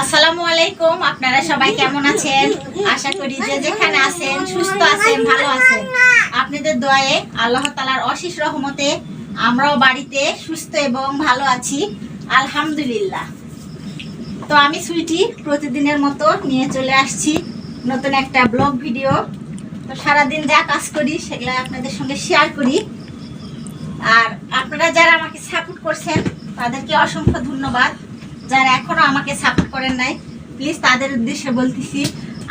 আসসালামু আলাইকুম, আপনারা সবাই কেমন আছেন? আশা করি যে যেখানে আছেন, সুস্থ আছেন, ভালো আছেন। আপনাদের দোয়ায়ে আল্লাহ তালার অশেষ রহমতে আমরাও বাড়িতে সুস্থ এবং ভালো আছি, আলহামদুলিল্লাহ। তো আমি সুইটি প্রতিদিনের মতো নিয়ে চলে আসছি নতুন একটা ব্লগ ভিডিও। তো সারাদিন যা কাজ করি, সেগুলো আপনাদের সঙ্গে শেয়ার করি। আর আপনারা যারা আমাকে সাপোর্ট করছেন, তাদেরকে অসংখ্য ধন্যবাদ। যারা এখনও আমাকে সাপোর্ট করেন নাই প্লিজ তাদের উদ্দেশ্যে বলতেছি,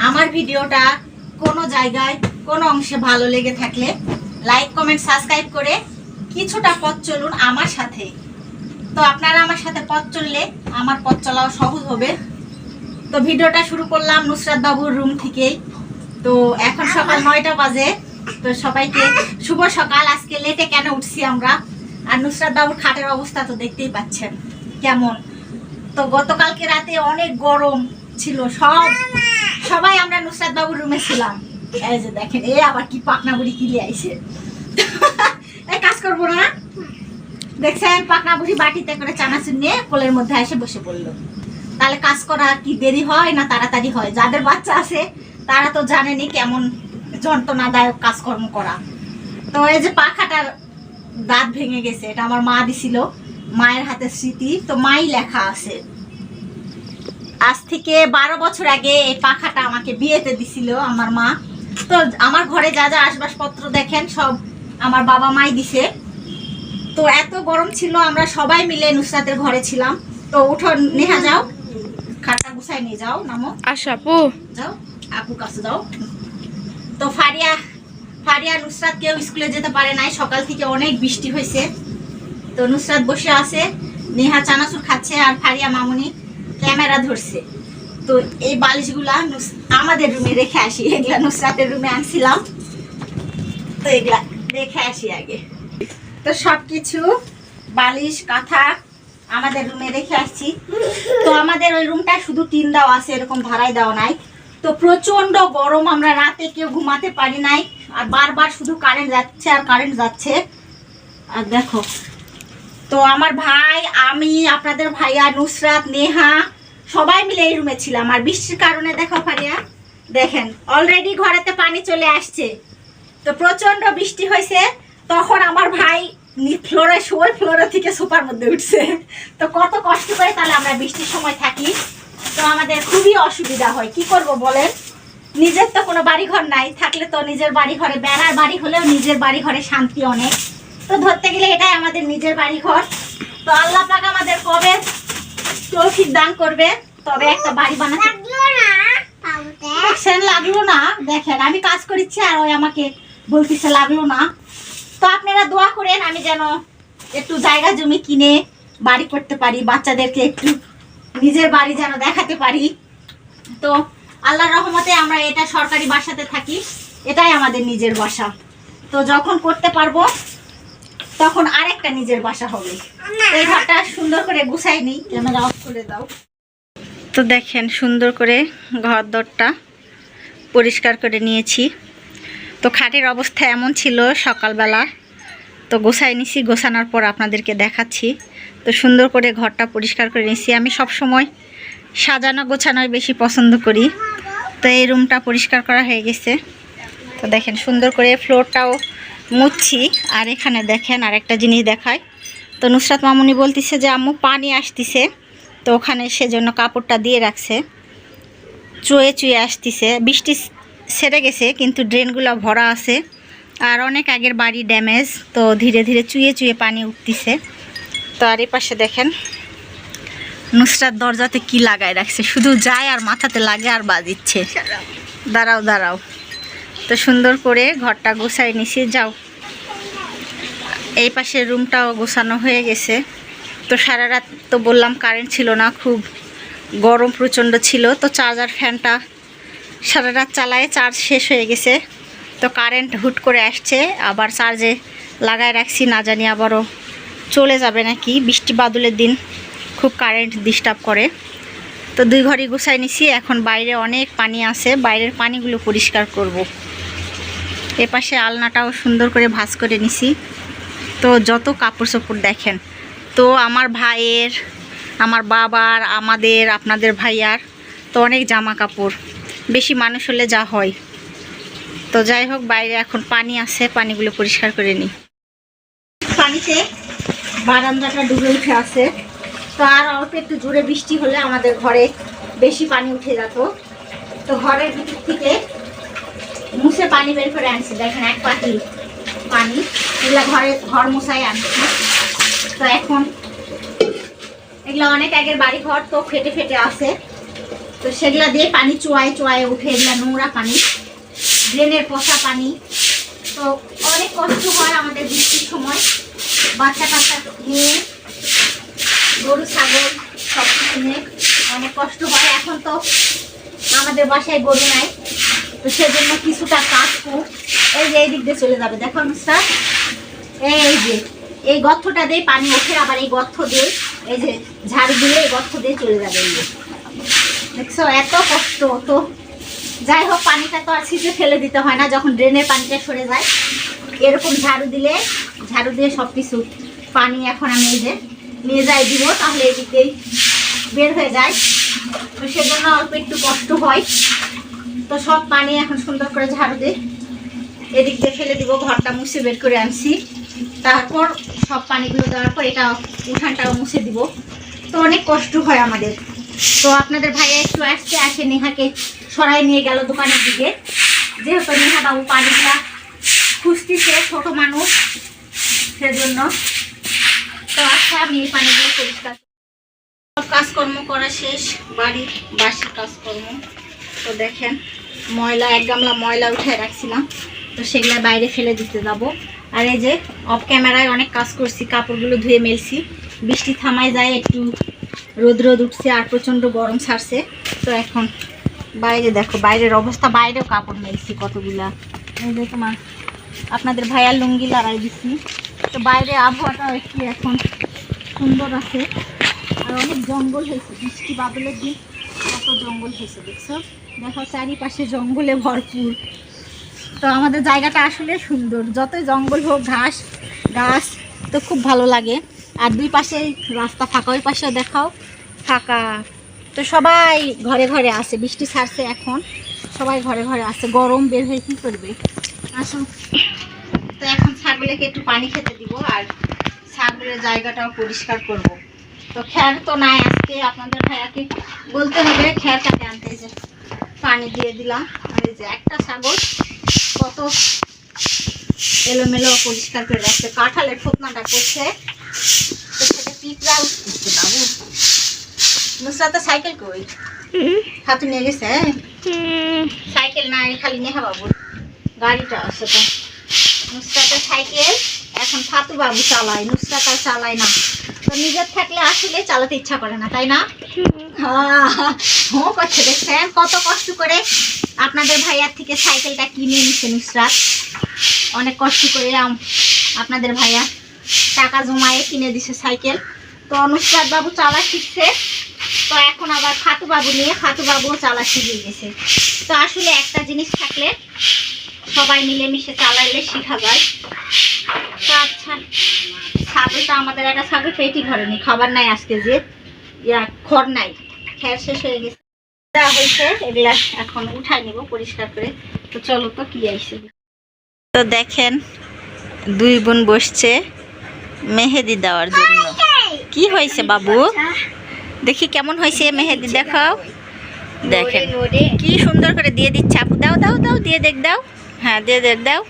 আমার ভিডিওটা কোনো জায়গায়, কোনো অংশে ভালো লেগে থাকলে লাইক কমেন্ট সাবস্ক্রাইব করে কিছুটা পথ চলুন আমার সাথে। তো আপনারা আমার সাথে পথ চললে আমার পথ চলাও সহজ হবে। তো ভিডিওটা শুরু করলাম নুসরাত বাবুর রুম থেকেই। তো এখন সকাল নয়টা বাজে। তো সবাইকে শুভ সকাল। আজকে লেটে কেন উঠছি আমরা? আর নুসরাত বাবুর খাটের অবস্থা তো দেখতেই পাচ্ছেন। কেমন? তো গতকালকে রাতে অনেক গরম ছিল, সব সবাই আমরা নুসরাত বাবুর রুমে ছিলাম। এই যে দেখেন, এ আবার কি পাকনা বুড়ি কিনে আইছে। এই কাজ করব না। দেখছেন পাকনা বুড়ি বাটিতে করে চানাচুর নিয়ে কোলের মধ্যে এসে বসে পড়ল। তাহলে কাজ করা কি দেরি হয় না তাড়াতাড়ি হয়? যাদের বাচ্চা আছে, তারা তো জানেনি কেমন যন্ত্রণাদায়ক কাজকর্ম করা। তো এই যে পাখাটার দাঁত ভেঙে গেছে, এটা আমার মা দিছিল। মায়ের হাতে স্মৃতি তো মাই লেখা আছে। আজ থেকে বারো বছর আগে এই পাখাটা আমাকে বিয়েতে দিছিল আমার মা। তো আমার ঘরে যা যা আসবাবপত্র দেখেন সব আমার বাবা মাই দিছে। তো এত গরম ছিল আমরা সবাই মিলে নুসরাতের ঘরে ছিলাম। তো উঠো নেহা যাও। খাটটা গুছাই নিয়ে যাও নামো। আসো আপু। যাও আপু কাছে যাও। তো ফারিয়া ফারিয়া নুসরাত কেউ স্কুলে যেতে পারে নাই সকাল থেকে অনেক বৃষ্টি হয়েছে। তো নুসরাত বসে আছে, নেহা চানাচুর খাচ্ছে আর ফারিয়া মামুনি ক্যামেরা ধরছে। তো এই বালিশগুলা আমাদের রুমে রেখে আসি। এগুলা নুসরাতের রুমে আনছিলাম। তো এগুলা রেখে আসি আগে। তো সব কিছু বালিশ, কাঁথা আমাদের রুমে রেখে আসছি। তো আমাদের ওই রুমটা শুধু টিন দেওয়া আছে, এরকম ভাড়ায় দেওয়া নাই। তো প্রচণ্ড গরম, আমরা রাতে কেউ ঘুমাতে পারি নাই। আর বারবার শুধু কারেন্ট যাচ্ছে আর কারেন্ট যাচ্ছে। আর দেখো তো আমার ভাই, আমি, আপনাদের ভাইয়া, নুসরাত, নেহা, সবাই মিলে এই রুমে ছিলাম। আর বৃষ্টির কারণে দেখো ফারিয়া, দেখেন অলরেডি ঘরেতে পানি চলে আসছে। তো প্রচণ্ড বৃষ্টি হয়েছে, তখন আমার ভাই ফ্লোরে শুয়ে ফ্লোরে থেকে সোফার মধ্যে উঠছে। তো কত কষ্ট করে তাহলে আমরা বৃষ্টির সময় থাকি। তো আমাদের খুবই অসুবিধা হয়। কি করব বলেন? নিজের তো কোনো বাড়ি ঘর নাই, থাকলে তো নিজের বাড়ি ঘরে বেড়ার বাড়ি হলেও নিজের বাড়ি ঘরে শান্তি অনেক। তো ধরতে গেলে এটাই আমাদের নিজের বাড়ি ঘর তো আল্লাহ পাক আমাদের কবে তৌফিক দান করবে তবে একটা বাড়ি বানাতে লাগল না দেখেন আমি কাজ করেছি আর ওই আমাকে বলতেছে লাগল না। তো আপনারা দোয়া করেন আমি যেন একটু জায়গা জমি কিনে বাড়ি করতে পারি বাচ্চাদেরকে একটু নিজের বাড়ি যেন দেখাতে পারি। তো আল্লাহর রহমতে আমরা এটা সরকারি বাসাতে থাকি এটাই আমাদের নিজের বাসা। তো যখন করতে পারব তখন আরেকটা নিজের বাসা হবে। এই ঘরটা সুন্দর করে গুছাই নিই, ক্যামেরা অফ করে দাও। তো দেখেন, সুন্দর করে ঘর দরটা পরিষ্কার করে নিয়েছি। তো খাটের অবস্থা এমন ছিল সকালবেলা। তো গোছাই নিছি, গোছানোর পর আপনাদেরকে দেখাচ্ছি। তো সুন্দর করে ঘরটা পরিষ্কার করে নিছি। আমি সব সময় সাজানো, গোছানোই বেশি পছন্দ করি। তো এই রুমটা পরিষ্কার করা হয়ে গেছে। তো দেখেন, সুন্দর করে ফ্লোরটাও মুছছি আর এখানে দেখেন আর একটা জিনিস দেখায়। তো নুসরাত মামুনি বলতেছে যে, আম্মু, পানি আসতিছে। তো ওখানে সেজন্য কাপড়টা দিয়ে রাখছে। চুয়ে চুয়ে আসতিছে। বৃষ্টি সেরে গেছে, কিন্তু ড্রেনগুলো ভরা আছে। আর অনেক আগের বাড়ি ড্যামেজ, তো ধীরে ধীরে চুয়ে চুয়ে পানি উঠতিছে। তো আর এ পাশে দেখেন, নুসরাত দরজাতে কি লাগায় রাখছে। শুধু যায় আর মাথাতে লাগে আর বাজিচ্ছে। দাঁড়াও দাঁড়াও। তো সুন্দর করে ঘরটা গোছাই নিছি, যাও। এই পাশের রুমটাও গোছানো হয়ে গেছে। তো সারা রাত তো বললাম কারেন্ট ছিল না, খুব গরম প্রচণ্ড ছিল, তো চার্জার ফ্যানটা সারা রাত চালায় চার্জ শেষ হয়ে গেছে। তো কারেন্ট হুট করে আসছে, আবার চার্জে লাগায় রাখছি, না জানি আবারও চলে যাবে নাকি। বৃষ্টি বাদলের দিন খুব কারেন্ট ডিস্টার্ব করে। তো দুই ঘড়ি গুছাই নিছি, এখন বাইরে অনেক পানি আছে, বাইরের পানিগুলো পরিষ্কার করব। এপাশে আলনাটাও সুন্দর করে ভাঁজ করে নিছি। তো যত কাপড় চোপড় দেখেন, তো আমার ভাইয়ের, আমার বাবার, আমাদের, আপনাদের ভাইয়ার তো অনেক জামা কাপড় বেশি মানুষ হলে যা হয়। তো যাই হোক, বাইরে এখন পানি আছে, পানিগুলো পরিষ্কার করে নিই। পানিতে বারান্দাটা ডুবে উঠে আছে। তো আর অল্প একটু জোরে বৃষ্টি হলে আমাদের ঘরে বেশি পানি উঠে যেত। তো ঘরের ভিতর থেকে মুছে পানি বের করে আনছি। দেখেন এক পাখি পানি, এগুলো ঘরে, ঘর মুছাই আনছি। তো এখন এগুলো অনেক আগের বাড়ি ঘর তো ফেটে ফেটে আছে। তো সেগুলা দিয়ে পানি চুয়ায় চুয়ায় উঠে এগুলা নোংরা পানি, ড্রেনের পচা পানি। তো অনেক কষ্ট হয় আমাদের বৃষ্টির সময়। বাচ্চা কাচ্চা নিয়ে, গরু, ছাগল সব কিছু নিয়ে অনেক কষ্ট হয়। এখন তো আমাদের বাসায় গরু নাই। তো সেজন্য কিছুটা কাটবো। এই যে এই দিক দিয়ে চলে যাবে। দেখো অনুষ্ঠান এই যে, এই গর্তটা দিয়ে পানি ওঠে, আবার এই গর্থ দিয়ে, এই যে ঝাড়ু দিয়ে এই গর্ত দিয়ে চলে যাবে এই। দেখছ, এত কষ্ট তো। যাই হোক, পানিটা তো আর ছিটে ফেলে দিতে হয় না, যখন ড্রেনের পানিটা সরে যায়। এরকম ঝাড়ু দিলে, ঝাড়ু দিয়ে সব কিছু পানি এখন আমি এই যে নিয়ে যাই দিব, তাহলে এদিক দিয়েই বের হয়ে যায়। তো সেজন্য অল্প একটু কষ্ট হয়। তো সব পানি এখন সুন্দর করে ঝাড়ু দিয়ে এদিক দিয়ে ফেলে দিব, ঘরটা মুছে বের করে আনছি। তারপর সব পানিগুলো দেওয়ার পর এটা উঠানটাও মুছে দিব। তো অনেক কষ্ট হয় আমাদের। তো আপনাদের ভাইয়া একটু আসছে, আসে নেহাকে সরাই নিয়ে গেল দোকানের দিকে। যেহেতু নেহা বাবু পানিটা খুঁজতেছে, ছোট মানুষ, সেজন্য। তো আচ্ছা আমি এই পানিগুলো পরিষ্কার সব কাজকর্ম করা শেষ, বাড়ির বাসির কাজকর্ম। তো দেখেন, ময়লা, এক গামলা ময়লা উঠে রাখছিলাম তো সেগুলো বাইরে ফেলে দিতে যাব। আর এই যে অফ ক্যামেরায় অনেক কাজ করছি, কাপড়গুলো ধুয়ে মেলছি। বৃষ্টি থামায় যায়, একটু রোদ রোদ উঠছে, আর প্রচণ্ড গরম ছাড়ছে। তো এখন বাইরে দেখো, বাইরের অবস্থা, বাইরেও কাপড় মেলছি কতগুলা। তোমার আপনাদের ভাইয়ার লুঙ্গি লাগাই দিছি তো বাইরে আবহাওয়াটা একটু এখন সুন্দর আছে। আর অনেক জঙ্গল হয়েছে, বৃষ্টি বাদলের দিন। কত জঙ্গল হয়েছে, দেখছ? দেখো, চারিপাশে জঙ্গলে ভরপুর। তো আমাদের জায়গাটা আসলে সুন্দর। যতই জঙ্গল হোক, ঘাস, গাছ, তো খুব ভালো লাগে। আর দুই পাশে রাস্তা ফাঁকা, ওই পাশেও দেখাও, ফাঁকা। তো সবাই ঘরে ঘরে আছে, বৃষ্টি ছাড়ছে এখন। সবাই ঘরে ঘরে আছে, গরম বের হয়ে কী করবে? আসুন তো এখন ছাগলকে একটু পানি খেতে দিব, আর ছাগলের জায়গাটাও পরিষ্কার করব। তো খ্যার তো নাই আজকে আপনাদের ভাইয়াকে বলতে হবে খ্যার কাটে আনতে যে পানি দিয়ে দিলাম। আর এই যে একটা ছাগল কত এলোমেলো পরিষ্কার করে রাখছে কাঁঠালের ফোতনাটা করছে। তো সেটা পিঁপড়া উঠছে বাবু নুসরাতে সাইকেল কই? হাতে নিয়ে গেছে সাইকেল নাই খালি নেহা বাবুর গাড়িটা আছে তো। নুসরাতের সাইকেল এখন ফাতু বাবু চালায় নুসরাত চালায় না। তো নিজের থাকলে আসলে চালাতে ইচ্ছা করে না, তাই না? হ্যাঁ করছে, দেখছেন কত কষ্ট করে আপনাদের ভাইয়ার থেকে সাইকেলটা কিনে নিচ্ছে নুসরাত। অনেক কষ্ট করে আপনাদের ভাইয়া। টাকা জমায়ে কিনে দিছে সাইকেল। তো অনুষ্রাত বাবু চালা শিখছে। তো এখন আবার খাতু বাবু নিয়ে খাতু বাবুও চালা শিখে গেছে। তো আসলে একটা জিনিস থাকলে সবাই মিলেমিশে চালাইলে শেখা যায়। তো আচ্ছা ছাগলটা আমাদের একটা ছাগল পেটি ঘরে নেই খাবার নাই আজকে যে। খড় নাই খেয়ার শেষ হয়ে গেছে। হয়েছে, এগুলা এখন উঠাই নিব পরিষ্কার করে। তো চলো তো কি আইসে তো দেখেন, দুই বোন বসছে মেহেদি দেওয়ার জন্য। কি হয়েছে বাবু? দেখি কেমন হয়েছে মেহেদি, দেখাও। দেখেন, কি সুন্দর করে দিয়ে দিচ্ছে। আপু, দাও দাও দাও, দিয়ে দেখ, দাও। হ্যাঁ দিয়ে দেখ দাও।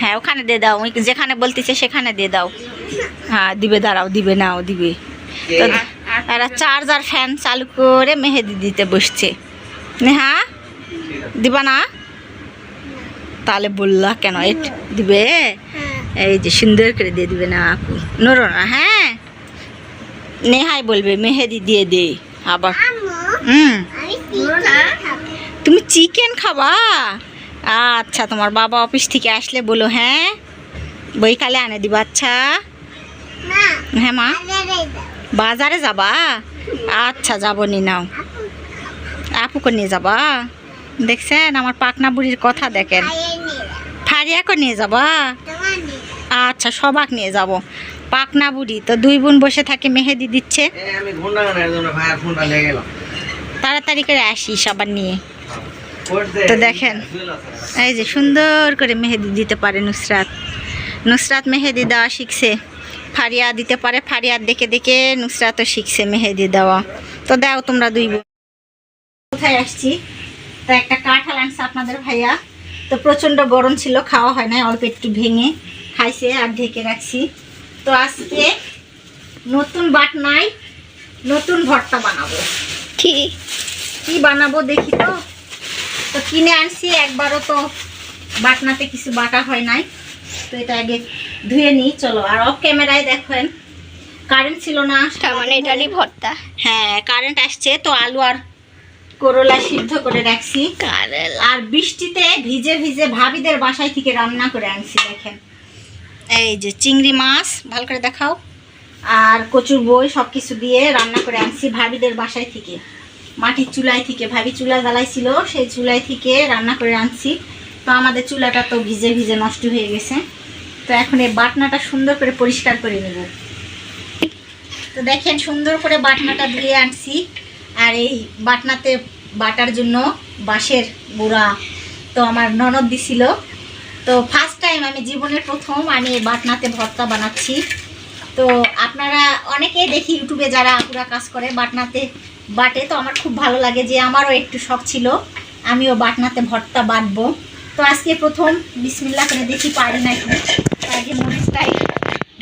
হ্যাঁ ওখানে দিয়ে দাও। ওই যেখানে বলতেছে সেখানে দিয়ে দাও। হ্যাঁ দিবে দাঁড়াও দিবে নাও দিবে। তো এরা চার্জার ফ্যান চালু করে মেহেদি দিতে বসছে। নেহা দিবা না? তাহলে বললা কেন? এট দিবে। এই যে সুন্দর করে দিয়ে দিবে না আপু। নড়ো না হ্যাঁ। নেহাই বলবে মেহেদি দিয়ে দে আবার। হুম। তুমি চিকেন খাবা? আচ্ছা তোমার বাবা অফিস থেকে আসলে বলো হ্যাঁ? বই কালে আনে দিবা আচ্ছা? হ্যাঁ মা? বাজারে যাবা? আচ্ছা যাব নি নাও। আপুকে নিয়ে যাবা? দেখছেন আমার পাকনা বুড়ির কথা দেখেন। ফারিয়াকে নিয়ে যাবা? আচ্ছা সবাক নিয়ে যাব। পাকনা বুড়ি তো দুই বোন বসে থাকে মেহেদি দিচ্ছে। তাড়াতাড়ি করে আসি সবার নিয়ে। তো দেখেন। এই যে সুন্দর করে মেহেদি দিতে পারে নুসরাত। নুসরাত মেহেদি দেওয়া শিখছে। ফারিয়া দিতে পারে ফারিয়ার দেখে দেখে নুসরাতও শিখছে মেহেদি দেওয়া। তো দাও তোমরা দুই কোথায় আসছি? তো একটা কাঁঠাল আনছে আপনাদের ভাইয়া। তো প্রচণ্ড গরম ছিল খাওয়া হয় না অল্প একটু ভেঙে খাইছে আর ঢেকে রাখছি। তো আজকে নতুন বাটনায় নতুন ভর্তা বানাবো। কি? কি বানাবো দেখি তো? তো কিনে আনছি একবারও তো বাটনাতে কিছু বাটা হয় নাই। তো এটা আগে ধুয়ে নিই চলো। আর অফ ক্যামেরায় দেখেন কারেন্ট ছিল না। মানে এটারই ভর্তা। হ্যাঁ কারেন্ট আসছে তো আলু আর করলা সিদ্ধ করে রাখছি। আর বৃষ্টিতে ভিজে ভিজে ভাবিদের বাসায় থেকে রান্না করে আনছি দেখেন। এই যে চিংড়ি মাছ ভালো করে দেখাও। আর কচুর বই সব কিছু দিয়ে রান্না করে আনছি ভাবিদের বাসায় থেকে। মাটির চুলায় থেকে, ভাবি চুলা জ্বালাইছিল, সেই চুলায় থেকে রান্না করে আনছি। তো আমাদের চুলাটা তো ভিজে ভিজে নষ্ট হয়ে গেছে। তো এখন এই বাটনাটা সুন্দর করে পরিষ্কার করে নেব। তো দেখেন, সুন্দর করে বাটনাটা ধুয়ে আনছি। আর এই বাটনাতে বাটার জন্য বাঁশের বুড়া তো আমার ননদ দিছিল। তো ফার্স্ট টাইম আমি জীবনের প্রথম আমি এই বাটনাতে ভর্তা বানাচ্ছি। তো আপনারা অনেকেই দেখি ইউটিউবে যারা আপুরা কাজ করে বাটনাতে। বাটে তো আমার খুব ভালো লাগে যে আমারও একটু শখ ছিল। আমিও বাটনাতে ভর্তা বাটবো। তো আজকে প্রথম বিসমিল্লা করে দেখি পারি নাকি। আগে মরিচটাই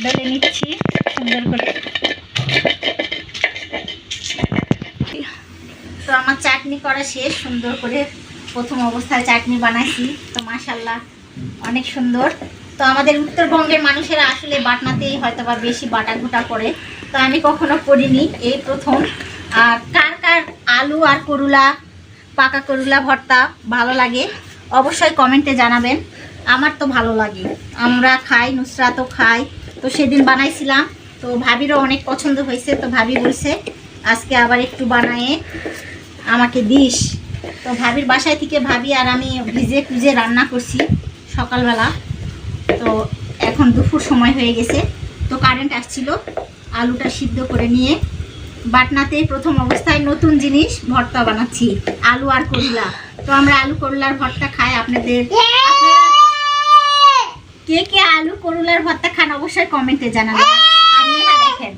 বেলে নিচ্ছি, সুন্দর করে। তো আমার চাটনি করা শেষ, সুন্দর করে প্রথম অবস্থায় চাটনি বানাইছি। তো মাশাল্লাহ অনেক সুন্দর। তো আমাদের উত্তরবঙ্গের মানুষেরা আসলে বাটনাতেই হয়তো বা বেশি বাটা ঘুটা করে। তো আমি কখনো করিনি, এই প্রথম। আর আলু আর করুলা, পাকা করুলা ভর্তা ভালো লাগে। অবশ্যই কমেন্টে জানাবেন। আমার তো ভালো লাগে। আমরা খাই নুসরাতও খাই। তো সেদিন বানাইছিলাম। তো ভাবিরও অনেক পছন্দ হয়েছে, তো ভাবি বলছে, আজকে আবার একটু বানায়ে আমাকে দিস। তো ভাবির বাসায় থেকে ভাবি আর আমি ভিজে খুঁজে রান্না করছি সকালবেলা। তো এখন দুপুর সময় হয়ে গেছে। তো কারেন্ট আসছিল, আলুটা সিদ্ধ করে নিয়ে বাটনাতে প্রথম অবস্থায় নতুন জিনিস ভর্তা বানাচ্ছি আলু আর করলা। তো আমরা আলু করলার ভর্তা খাই আপনাদের কে? কে আলু করলার ভর্তা খান অবশ্যই কমেন্টে জানাবেন আর নেহা দেখেন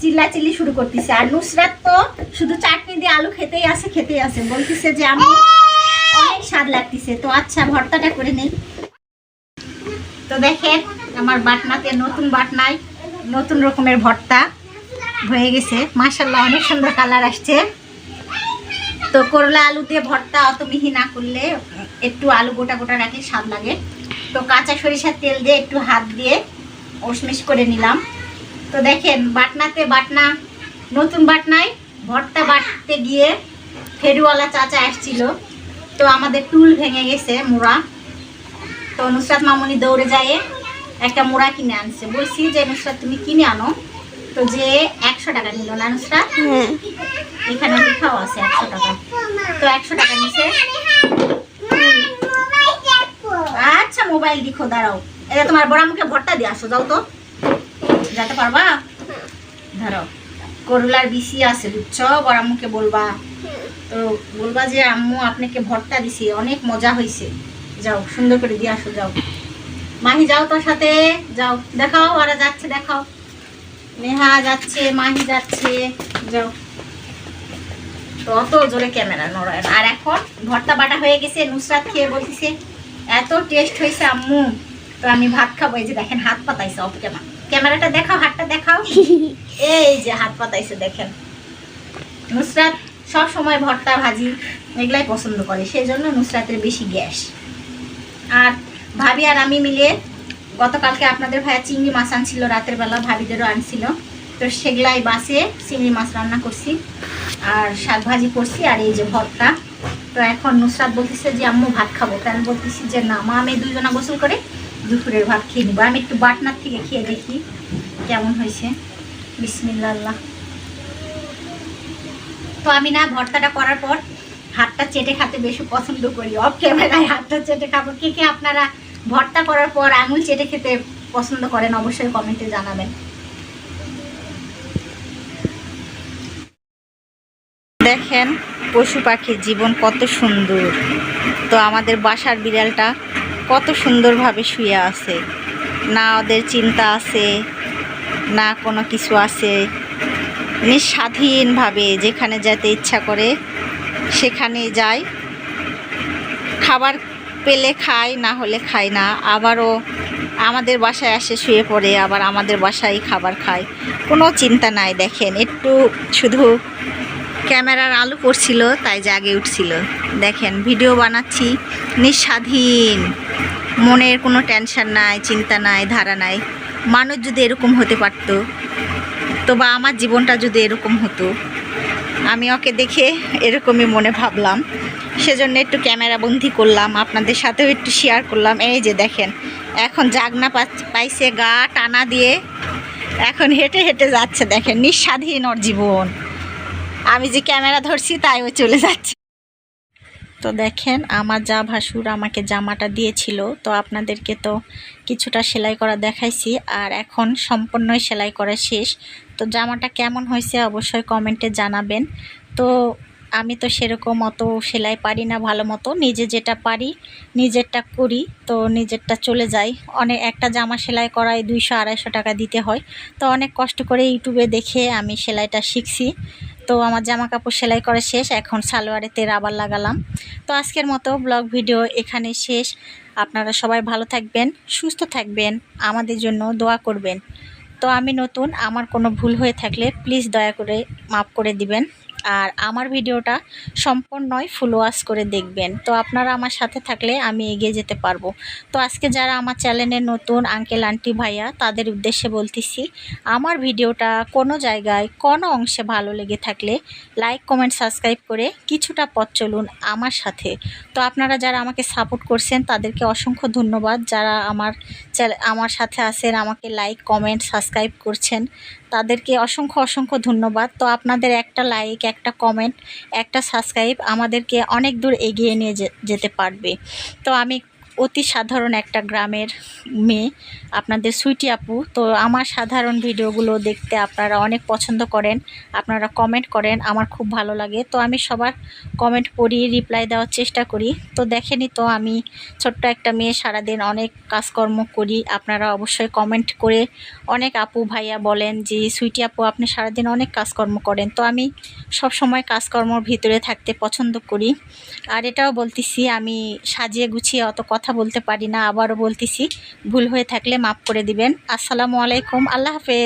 চিল্লা চিল্লি শুরু করতেছে। আর নুসরাত তো শুধু চাটনি দিয়ে আলু খেতেই আছে খেতেই আছে বলতেছে যে আমি অনেক স্বাদ লাগতেছে। তো আচ্ছা ভর্তাটা করে নেই। তো দেখেন আমার বাটনাতে নতুন বাটনায় নতুন রকমের ভর্তা। হয়ে গেছে। মাশাল্লাহ অনেক সুন্দর কালার আসছে। তো করলা আলু দিয়ে ভর্তা অত মিহি না করলে একটু আলু গোটা গোটা রাখলে স্বাদ লাগে। তো কাঁচা সরিষার তেল দিয়ে একটু হাত দিয়ে ওশমিশ করে নিলাম। তো দেখেন, বাটনাতে বাটনা, নতুন বাটনায় ভর্তা বাটতে গিয়ে ফেরিওয়ালা চাচা আসছিল। তো আমাদের টুল ভেঙে গেছে মোড়া। তো নুসরাত মামুনি দৌড়ে যায় একটা মোড়া কিনে আনছে। বলছি যে, নুসরাত, তুমি কিনে আনো। তো যে একশো টাকা নিল না নুসরাত হ্যাঁ এখানে লেখাও আছে একশো টাকা। তো একশো টাকা নিছে আচ্ছা মোবাইল দেখো দাঁড়াও। এটা তোমার বড় মুখে ভর্তা দিয়ে আসো যাও তো। যেতে পারবা? ধরো করলার বিসি আছে বুঝছ? বড় মুখে বলবা। তো বলবা যে আম্মু আপনাকে ভর্তা দিছি অনেক মজা হয়েছে যাও সুন্দর করে দিয়ে আসো যাও। মাহি যাও তোর সাথে। যাও দেখাও ওরা যাচ্ছে দেখাও। নেহা যাচ্ছে, মাহি যাচ্ছে। যাও। অত জোরে ক্যামেরা নড়ায় আর এখন ভর্তা বাটা হয়ে গেছে, নুসরাত খেয়ে বলতেছে, এত টেস্ট হয়েছে আম্মু। তো আমি ভাত খাব, এই যে দেখেন, হাত পাতাইছে অফ ক্যামেরা। ক্যামেরাটা দেখাও, হাতটা দেখাও। এই যে হাত পাতাইছে, দেখেন। নুসরাত সব সময় ভর্তা ভাজি এগুলাই পছন্দ করে সেই জন্য নুসরাতের বেশি গ্যাস। আর ভাবি আর আমি মিলে গতকালকে আপনাদের ভাইয়া চিংড়ি মাছ আনছিল, রাতের বেলা ভাবিদেরও আনছিল। তো সেগুলাই বাসে চিংড়ি মাছ রান্না করছি, আর শাক ভাজি করছি, আর এই যে ভর্তা। তো এখন নুসরাত বলতেছে যে, আম্মু, ভাত খাব। কেন বলতেছি যে, না, মা, আমি দুজনা গোসল করে দুপুরের ভাত খেয়ে নিবো। আমি একটু বাটনার থেকে খেয়ে দেখি কেমন হয়েছে। বিসমিল্লা তো আমি না ভর্তাটা করার পর হাতটা চেটে খেতে বেশি পছন্দ করি। অফ ক্যামেরায় হাতটা চেটে খাব। কে কে আপনারা ভর্তা করার পর আঙুল চেটে খেতে পছন্দ করেন, অবশ্যই কমেন্টে জানাবেন। দেখেন পশু পাখির জীবন কত সুন্দর। তো আমাদের বাসার বিড়ালটা কত সুন্দরভাবে শুয়ে আছে। না ওদের চিন্তা আছে, না কোনো কিছু আছে। উনি স্বাধীনভাবে যেখানে যেতে ইচ্ছা করে সেখানে যায়। খাবার পেলে খায় না হলে খায় না। আবারও আমাদের বাসায় আসে শুয়ে পড়ে, আবার আমাদের বাসায় খাবার খায়। কোনো চিন্তা নাই, দেখেন। একটু শুধু ক্যামেরার আলো পড়ছিল, তাই জাগে উঠছিল। দেখেন, ভিডিও বানাচ্ছি নিঃস্বাধীন। মনের কোনো টেনশন নাই, চিন্তা নাই, ধারা নাই। মানুষ যদি এরকম হতে পারতো, তো বা আমার জীবনটা যদি এরকম হতো, আমি ওকে দেখে এরকমই মনে ভাবলাম। সেজন্য একটু ক্যামেরা বন্দি করলাম, আপনাদের সাথেও একটু শেয়ার করলাম। এই যে দেখেন, এখন জাগনা পাইছে গা টানা দিয়ে, এখন হেঁটে হেঁটে যাচ্ছে দেখেন, নিঃস্বাধীন ওর জীবন। আমি যে ক্যামেরা ধরছি, তাই ও চলে যাচ্ছে। তো দেখেন, আমার যা ভাসুর আমাকে জামাটা দিয়েছিল, তো আপনাদেরকে তো কিছুটা সেলাই করা দেখাইছি, আর এখন সম্পূর্ণই সেলাই করা শেষ। তো জামাটা কেমন হয়েছে অবশ্যই কমেন্টে জানাবেন। তো আমি তো সেরকম অত সেলাই পারি না ভালো মতো। নিজে যেটা পারি, নিজেরটা করি, তো নিজেরটা চলে যায়। অনেক একটা জামা সেলাই করায় দুইশো আড়াইশো টাকা দিতে হয়। তো অনেক কষ্ট করে ইউটিউবে দেখে আমি সেলাইটা শিখছি। তো আমার জামা কাপড় সেলাই করা শেষ, এখন সালোয়ারেতে রাবার লাগালাম। তো আজকের মতো ব্লগ ভিডিও এখানে শেষ। আপনারা সবাই ভালো থাকবেন, সুস্থ থাকবেন, আমাদের জন্য দোয়া করবেন। তো আমি নতুন, আমার কোনো ভুল হয়ে থাকলে প্লিজ দয়া করে মাফ করে দিবেন। আর আমার ভিডিওটা সম্পূর্ণই ফুল ওয়াশ করে দেখবেন। তো আপনারা আমার সাথে থাকলে আমি এগিয়ে যেতে পারব। তো আজকে যারা আমার চ্যানেলে নতুন আঙ্কেল আন্টি ভাইয়া, তাদের উদ্দেশ্যে বলতেছি, আমার ভিডিওটা কোনো জায়গায়, কোনো অংশে ভালো লেগে থাকলে লাইক কমেন্ট সাবস্ক্রাইব করে কিছুটা পথ চলুন আমার সাথে। তো আপনারা যারা আমাকে সাপোর্ট করছেন, তাদেরকে অসংখ্য ধন্যবাদ। যারা আমার আমার সাথে আছেন, আমাকে লাইক কমেন্ট সাবস্ক্রাইব করছেন তাদেরকে অসংখ্য অসংখ্য ধন্যবাদ। তো আপনাদের একটা লাইক একটা কমেন্ট একটা সাবস্ক্রাইব আমাদেরকে অনেক দূর এগিয়ে নিয়ে যেতে পারবে। তো আমি অতি সাধারণ একটা গ্রামের মেয়ে, আপনাদের সুইটি আপু। তো আমার সাধারণ ভিডিওগুলো দেখতে আপনারা অনেক পছন্দ করেন, আপনারা কমেন্ট করেন, আমার খুব ভালো লাগে। তো আমি সবার কমেন্ট পড়ি রিপ্লাই দেওয়ার চেষ্টা করি। তো দেখেনি তো আমি ছোট্ট একটা মেয়ে, সারাদিন অনেক কাজকর্ম করি। আপনারা অবশ্যই কমেন্ট করে অনেক আপু ভাইয়া বলেন যে, সুইটি আপু, আপনি সারাদিন অনেক কাজকর্ম করেন। তো আমি সব সময় কাজকর্মর ভিতরে থাকতে পছন্দ করি। আর এটাও বলতেছি, আমি সাজিয়ে গুছিয়ে অত কথা বলতে পারি না, আবারও বলতেছি, ভুল হয়ে থাকলে মাফ করে দিবেন। আসসালামু আলাইকুম, আল্লাহ হাফেজ।